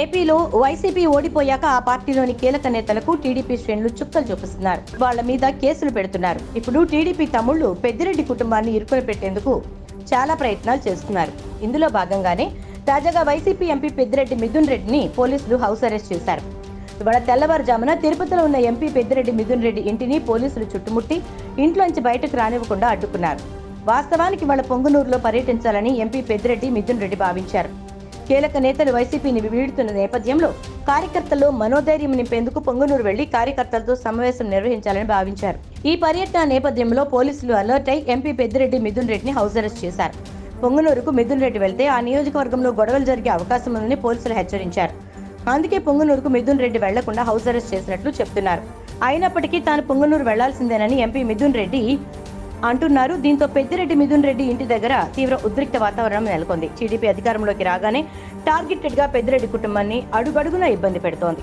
ఏపీలో వైసీపీ ఓడిపోయాక ఆ పార్టీలోని కీలక నేతలకు టీడీపీ శ్రేణులు చుక్కలు చూపిస్తున్నారు. వాళ్ళ మీద కేసులు పెడుతున్నారు. ఇప్పుడు టీడీపీ తమ్ముళ్ళు పెద్దిరెడ్డి కుటుంబాన్ని ఇరుకుని పెట్టేందుకు చాలా ప్రయత్నాలు చేస్తున్నారు. ఇందులో భాగంగానే తాజాగా వైసీపీ ఎంపీ పెద్దిరెడ్డి మిథున్ రెడ్డిని పోలీసులు హౌస్ అరెస్ట్ చేశారు. ఇవాళ తెల్లవారుజామున తిరుపతిలో ఉన్న ఎంపీ పెద్దిరెడ్డి మిథున్ రెడ్డి ఇంటిని పోలీసులు చుట్టుముట్టి ఇంట్లోంచి బయటకు రానివ్వకుండా అడ్డుకున్నారు. వాస్తవానికి వాళ్ళ పొంగునూరులో పర్యటించాలని ఎంపీ పెద్దిరెడ్డి మిథున్ రెడ్డి భావించారు. కీలక నేతలు వైసీపీని వీడుతున్న నేపథ్యంలో కార్యకర్తల్లో మనోధైర్యం నింపేందుకు పొంగునూరు వెళ్ళి కార్యకర్తలతో సమావేశం నిర్వహించాలని భావించారు. ఈ పర్యటన నేపథ్యంలో పోలీసులు అలర్ట్ అయి ఎంపీ పెద్దిరెడ్డి మిథున్ రెడ్డిని హౌస్ అరెస్ట్ చేశారు. పొంగునూరుకు మిథున్ రెడ్డి వెళ్తే ఆ నియోజకవర్గంలో గొడవలు జరిగే అవకాశం ఉందని పోలీసులు హెచ్చరించారు. అందుకే పొంగునూరుకు మిథున్ రెడ్డి వెళ్ళకుండా హౌస్ అరెస్ట్ చేసినట్లు చెప్తున్నారు. అయినప్పటికీ తాను పొంగునూరు వెళ్ళాల్సిందేనని ఎంపీ మిథున్ రెడ్డి అంటున్నారు. దీంతో పెద్దిరెడ్డి మిథున్ రెడ్డి ఇంటి దగ్గర తీవ్ర ఉద్రిక్త వాతావరణం నెలకొంది. టీడీపీ అధికారంలోకి రాగానే టార్గెటెడ్గా పెద్దిరెడ్డి కుటుంబాన్ని అడుగడుగునా ఇబ్బంది పెడుతోంది.